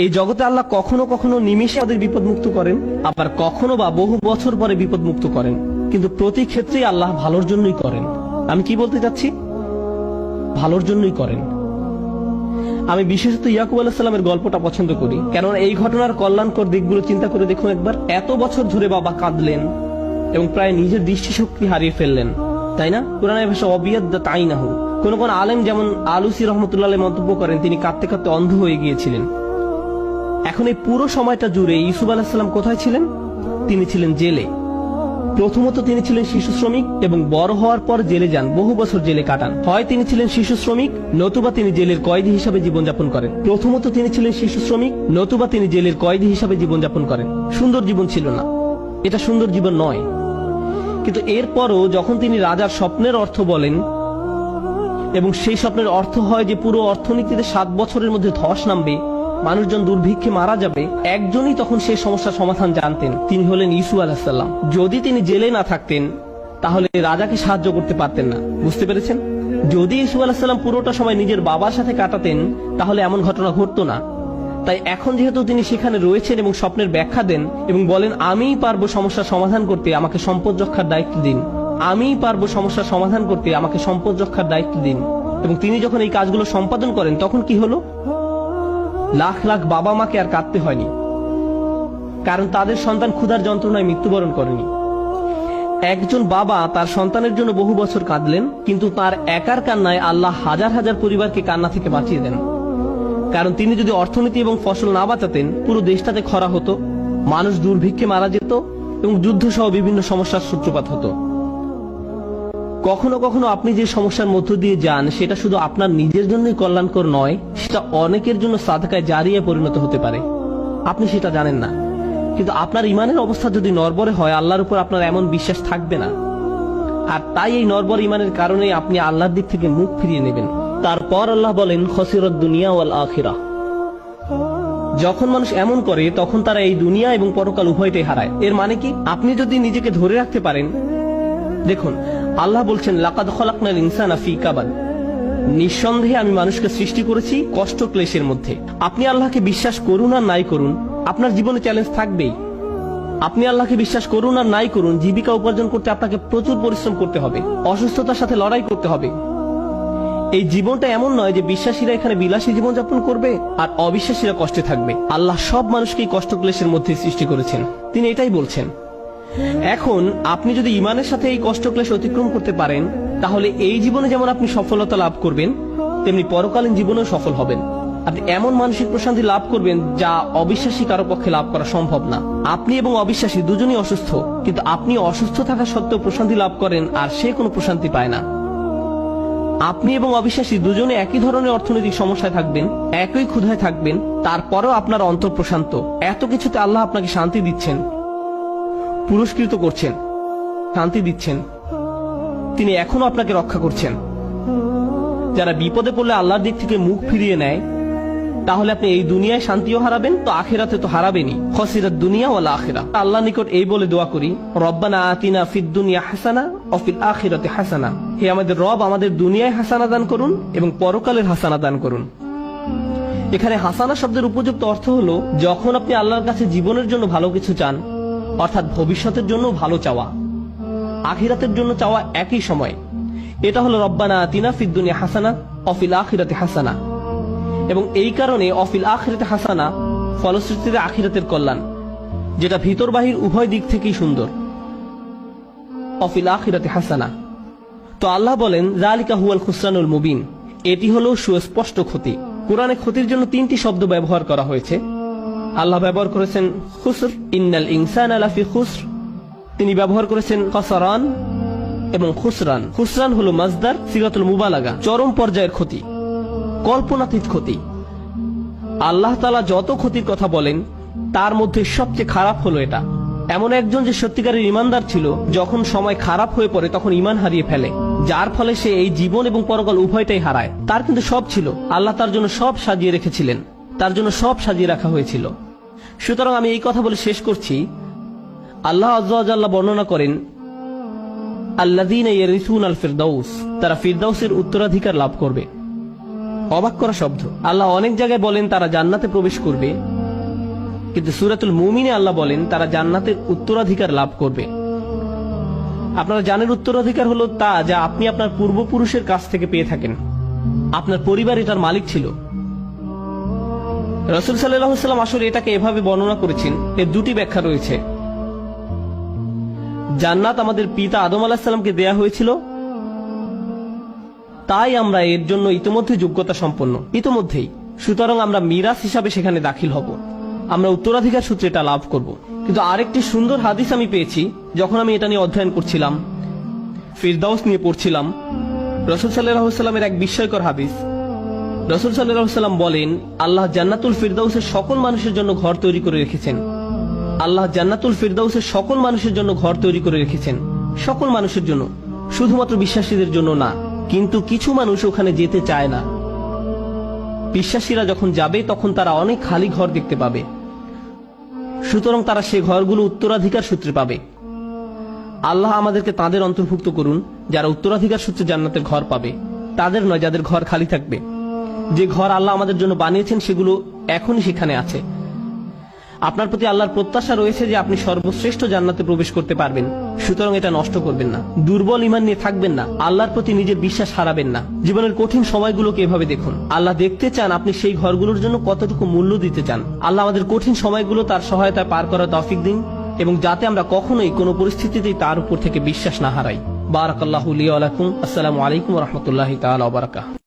এই জগতে আল্লাহ কখনো কখনো নিমেষে আমাদের বিপদ মুক্ত করেন, আবার কখনো বা বহু বছর পরে বিপদ মুক্ত করেন। কিন্তু প্রতি ক্ষেত্রেই আল্লাহ ভালোর জন্যই করেন। আমি কি বলতে চাচ্ছি? ভালোর জন্যই করেন। আমি বিশেষত ইয়াকুব আলাহিসাল্লামের গল্পটা পছন্দ করি। কেননা এই ঘটনার কল্যাণকর দিকগুলো চিন্তা করে দেখুন একবার। এত বছর ধরে বাবা কাঁদলেন এবং প্রায় নিজের দৃষ্টিশক্তি হারিয়ে ফেললেন। তাই না? কোরআনের ভাষা অবিয়াদ তাই না হোক কোন কোন আলেম যেমন আলুসি রহমতুল্লাহ মন্তব্য করেন, তিনি কাঁদতে কাঁদতে অন্ধ হয়ে গিয়েছিলেন। এখন এই পুরো সময়টা জুড়ে ইউসুফ আলাহিসাল্লাম কোথায় ছিলেন? তিনি ছিলেন জেলে। প্রথমত তিনি ছিলেন শিশু শ্রমিক এবং বড় হওয়ার পর জেলে যান, বহু বছর জেলে কাটান। হয় তিনি ছিলেন শিশু শ্রমিক, নতুবা তিনি জেলের কয়েদি হিসাবে জীবনযাপন করেন। প্রথমত তিনি ছিলেন শিশু শ্রমিক, নতুবা তিনি জেলের কয়েদি হিসাবে জীবনযাপন করেন। সুন্দর জীবন ছিল না। এটা সুন্দর জীবন নয়। কিন্তু এরপরও যখন তিনি রাজার স্বপ্নের অর্থ বলেন, এবং সেই স্বপ্নের অর্থ হয় যে পুরো অর্থনীতিতে সাত বছরের মধ্যে ধস নামবে মানুষজন দুর্ভিক্ষে মারা যাবে, একজনই তখন সেই সমস্যার সমাধান জানতেন, তিনি হলেন ইসু আলাহিসাল্লাম যদি তিনি জেলে না থাকতেন, তাহলে রাজাকে সাহায্য করতে পারতেন না। বুঝতে পেরেছেন? যদি ইসু আলাহিসাল্লাম পুরোটা সময় নিজের বাবার সাথে কাটাতেন, তাহলে এমন ঘটনা ঘটতো না। তাই এখন যেহেতু তিনি সেখানে রয়েছেন এবং স্বপ্নের ব্যাখ্যা দেন এবং বলেন, আমিই পারব সমস্যার সমাধান করতে, আমাকে সম্পদ রক্ষার দায়িত্ব দিন। আমিই পারব সমস্যার সমাধান করতে, আমাকে সম্পদ রক্ষার দায়িত্ব দিন। এবং তিনি যখন এই কাজগুলো সম্পাদন করেন, তখন কি হলো? লাখ লাখ বাবা মাকে আর কাঁদতে হয়নি। কারণ তাদের সন্তান ক্ষুধার যন্ত্রণায় মৃত্যুবরণ করেনি। একজন বাবা তার সন্তানের জন্য বহু বছর কাঁদলেন, কিন্তু তার একার কান্নায় আল্লাহ হাজার হাজার পরিবারকে কান্না থেকে বাঁচিয়ে দেন। কারণ তিনি যদি অর্থনীতি এবং ফসল না বাঁচাতেন, পুরো দেশটাতে খরা হতো, মানুষ দুর্ভিক্ষে মারা যেত এবং যুদ্ধ সহ বিভিন্ন সমস্যার সূত্রপাত হতো। কখনো কখনো আপনি যে সমস্যার মধ্য দিয়ে যান, সেটা শুধু আপনার নিজের জন্যই কল্যাণকর নয়, সেটা অনেকের জন্য সাদকায় জারিয়ে পরিণত হতে পারে। আপনি সেটা জানেন না। কিন্তু আপনার ইমানের অবস্থা যদি নরবরে হয়, আল্লাহর উপর আপনার এমন বিশ্বাস থাকবে না। আর তাই এই নরবর ইমানের কারণে আপনি আল্লাহর দিক থেকে মুখ ফিরিয়ে নেবেন। তারপর আল্লাহ বলেন, খসিরত দুনিয়া ওয়াল আখিরা যখন মানুষ এমন করে, তখন তারা এই দুনিয়া এবং পরকাল উভয়টাই হারায়। এর মানে কি? আপনি যদি নিজেকে ধরে রাখতে পারেন দেখুন, আল্লাহ বলছেন, লাকাদ খলাকনাল ইনসানা ফি কাবাদ নিঃসন্দেহে আমি মানুষকে সৃষ্টি করেছি কষ্ট ক্লেশের মধ্যে। আপনি আল্লাহকে বিশ্বাস করুন আর নাই করুন, আপনার জীবনে চ্যালেঞ্জ থাকবেই। আপনি আল্লাহকে বিশ্বাস করুন আর নাই করুন, জীবিকা উপার্জন করতে আপনাকে প্রচুর পরিশ্রম করতে হবে, অসুস্থতার সাথে লড়াই করতে হবে। এই জীবনটা এমন নয় যে বিশ্বাসীরা এখানে বিলাসী জীবনযাপন করবে আর অবিশ্বাসীরা কষ্টে থাকবে। আল্লাহ সব মানুষকেই কষ্ট ক্লেশের মধ্যে সৃষ্টি করেছেন। তিনি এটাই বলছেন এখন আপনি যদি ইমানের সাথে এই কষ্ট ক্লেশ অতিক্রম করতে পারেন, তাহলে এই জীবনে যেমন আপনি সফলতা লাভ করবেন, তেমনি পরকালীন জীবনেও সফল হবেন। আপনি এমন মানসিক প্রশান্তি লাভ করবেন যা অবিশ্বাসী কারও পক্ষে লাভ করা সম্ভব না। আপনি এবং অবিশ্বাসী দুজনই অসুস্থ, কিন্তু আপনি অসুস্থ থাকা সত্ত্বেও প্রশান্তি লাভ করেন আর সে কোনো প্রশান্তি পায় না। আপনি এবং অবিশ্বাসী দুজনে একই ধরনের অর্থনৈতিক সমস্যায় থাকবেন, একই ক্ষুধায় থাকবেন, তারপরেও আপনার অন্তর প্রশান্ত। এত কিছুতে আল্লাহ আপনাকে শান্তি দিচ্ছেন। পুরস্কৃত করছেন। শান্তি দিচ্ছেন। তিনি এখনও আপনাকে রক্ষা করছেন। যারা বিপদে পড়লে আল্লাহর দিক থেকে মুখ ফিরিয়ে নেয়, তাহলে আপনি এই দুনিয়ায় শান্তিও হারাবেন, তো আখেরাতে তো হারাবেনই। খসিরাত দুনিয়া ওয়ালা আখেরা। আল্লাহ নিকট এই বলে দোয়া করি, রব্বানা আতিনা ফিদ দুনিয়া হাসানা অফিল আখিরাতে হাসানা। হে আমাদের রব, আমাদের দুনিয়ায় হাসানা দান করুন এবং পরকালের হাসানা দান করুন। এখানে হাসানা শব্দের উপযুক্ত অর্থ হলো, যখন আপনি আল্লাহর কাছে জীবনের জন্য ভালো কিছু চান অর্থাৎ ভবিষ্যতের জন্য ভালো চাওয়া। আখিরাতের জন্য চাওয়া একই সময়। এটা হলো রব্বানা আতিনা ফিদ দুনিয়া হাসানা অফিল আখিরাতে হাসানা। এবং এই কারণে অফিল আখিরাতে হাসানা ফলশ্রুতিতে আখিরাতের কল্যাণ, যেটা ভিতর বাহির উভয় দিক থেকেই সুন্দর। অফিল আখিরাতে হাসানা। তো আল্লাহ বলেন জালিকা হুয়াল খুসরানুল মুবিন। এটি হলো সুস্পষ্ট ক্ষতি। কোরআনে ক্ষতির জন্য তিনটি শব্দ ব্যবহার করা হয়েছে। আল্লাহ ব্যবহার করেছেন খুসর। ইন্নাল ইনসান আলাফি খুসর। তিনি ব্যবহার করেছেন কসরান এবং খুসরান। খুসরান হলো মাজদার সিরাতুল মুবালাগা, চরম পর্যায়ের ক্ষতি, কল্পনাতীত ক্ষতি। আল্লাহ তালা যত ক্ষতির কথা বলেন, তার মধ্যে সবচেয়ে খারাপ হলো এটা। এমন একজন যে সত্যিকারের ইমানদার ছিল, যখন সময় খারাপ হয়ে পড়ে, তখন ইমান হারিয়ে ফেলে। যার ফলে সে এই জীবন এবং পরকাল উভয়টাই হারায়। তার কিন্তু সব ছিল। আল্লাহ তার জন্য সব সাজিয়ে রেখেছিলেন। তার জন্য সব সাজিয়ে রাখা হয়েছিল। সুতরাং আমি এই কথা বলে শেষ করছি। আল্লাহ আজ্লাহ বর্ণনা করেন তারা তারা সুরাতুল আল্লাহ বলেন তারা উত্তরাধিকার লাভ করবে। আপনারা জানের উত্তরাধিকার হলো তা যা আপনি আপনার পূর্বপুরুষের কাছ থেকে পেয়ে থাকেন। আপনার পরিবার এটার মালিক ছিল। রসুল সাল্লাম আসলে এটাকে এভাবে বর্ণনা করেছেন, এর দুটি ব্যাখ্যা রয়েছে। জান্নাত আমাদের পিতা আদম আলাহিসাল্লামকে দেয়া হয়েছিল। তাই আমরা এর জন্য ইতোমধ্যে যোগ্যতা সম্পন্ন। ইতোমধ্যেই। সুতরাং আমরা মিরাজ হিসাবে সেখানে দাখিল হব। আমরা উত্তরাধিকার সূত্রে এটা লাভ করব। কিন্তু আরেকটি সুন্দর হাদিস আমি পেয়েছি, যখন আমি এটা নিয়ে অধ্যয়ন করছিলাম, ফিরদাউস নিয়ে পড়ছিলাম। রসুল সাল্লামের এক বিস্ময়কর হাদিস। রসুল সাল্লাম বলেন, আল্লাহ জান্নাতুল ফিরদাউসের সকল মানুষের জন্য ঘর তৈরি করে রেখেছেন। আল্লাহ জান্নাতুল ফিরদাউসের সকল মানুষের জন্য ঘর তৈরি করে রেখেছেন। সকল মানুষের জন্য, শুধুমাত্র বিশ্বাসীদের জন্য না, কিন্তু কিছু মানুষ ওখানে যেতে চায় না। বিশ্বাসীরা যখন যাবে, তখন তারা অনেক খালি ঘর দেখতে পাবে। সুতরাং তারা সে ঘরগুলো উত্তরাধিকার সূত্রে পাবে। আল্লাহ আমাদেরকে তাদের অন্তর্ভুক্ত করুন, যারা উত্তরাধিকার সূত্রে জান্নাতের ঘর পাবে। তাদের নয়, যাদের ঘর খালি থাকবে। যে ঘর আল্লাহ আমাদের জন্য বানিয়েছেন, সেগুলো এখনই সেখানে আছে। আপনার প্রতি আল্লাহর প্রত্যাশা রয়েছে যে আপনি সর্বশ্রেষ্ঠ জান্নাতে প্রবেশ করতে পারবেন। সুতরাং এটা নষ্ট করবেন না। দুর্বল ইমান নিয়ে থাকবেন না। আল্লাহর প্রতি নিজের বিশ্বাস হারাবেন না। জীবনের কঠিন সময়গুলোকে এভাবে দেখুন। আল্লাহ দেখতে চান আপনি সেই ঘরগুলোর জন্য কতটুকু মূল্য দিতে চান। আল্লাহ আমাদের কঠিন সময়গুলো তার সহায়তায় পার করার তৌফিক দিন এবং যাতে আমরা কখনোই কোনো পরিস্থিতিতেই তার উপর থেকে বিশ্বাস না হারাই। বারাকাল্লাহু আসসালামু আলাইকুম রাহমাতুল্লাহি বারাকাতুহু।